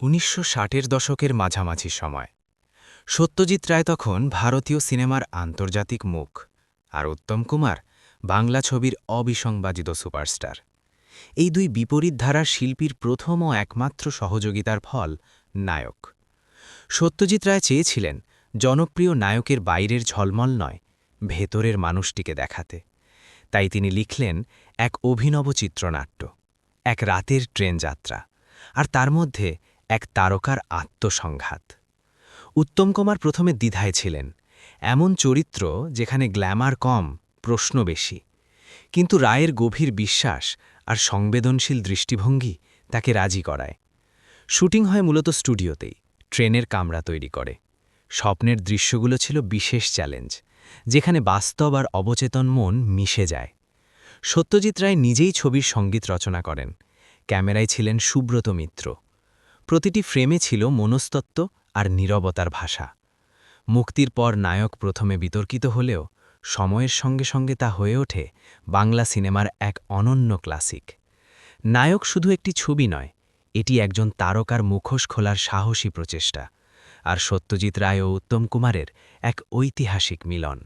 উনিশশো ষাটের দশকের মাঝামাঝি সময়। সত্যজিৎ রায় তখন ভারতীয় সিনেমার আন্তর্জাতিক মুখ আর উত্তম কুমার বাংলা ছবির অবিসংবাদিত সুপারস্টার। এই দুই বিপরীত ধারার শিল্পীর প্রথম ও একমাত্র সহযোগিতার ফল নায়ক। সত্যজিৎ রায় চেয়েছিলেন জনপ্রিয় নায়কের বাইরের ঝলমল নয়, ভেতরের মানুষটিকে দেখাতে। তাই তিনি লিখলেন এক অভিনব চিত্রনাট্য, এক রাতের ট্রেন যাত্রা আর তার মধ্যে এক তারকার আত্মসংঘাত। উত্তম কুমার প্রথমে দ্বিধায় ছিলেন। এমন চরিত্র যেখানে গ্ল্যামার কম, প্রশ্ন বেশি। কিন্তু রায়ের গভীর বিশ্বাস আর সংবেদনশীল দৃষ্টিভঙ্গি তাকে রাজি করায়। শুটিং হয় মূলত স্টুডিওতেই, ট্রেনের কামরা তৈরি করে। স্বপ্নের দৃশ্যগুলো ছিল বিশেষ চ্যালেঞ্জ, যেখানে বাস্তব আর অবচেতন মন মিশে যায়। সত্যজিৎ রায় নিজেই ছবির সংগীত রচনা করেন। ক্যামেরায় ছিলেন সুব্রত মিত্র। প্রতিটি ফ্রেমে ছিল মনস্তত্ত্ব আর নীরবতার ভাষা। মুক্তির পর নায়ক প্রথমে বিতর্কিত হলেও সময়ের সঙ্গে সঙ্গে তা হয়ে ওঠে বাংলা সিনেমার এক অনন্য ক্লাসিক। নায়ক শুধু একটি ছবি নয়, এটি একজন তারকার মুখোশ খোলার সাহসী প্রচেষ্টা, আর সত্যজিৎ রায় ও উত্তম কুমারের এক ঐতিহাসিক মিলন।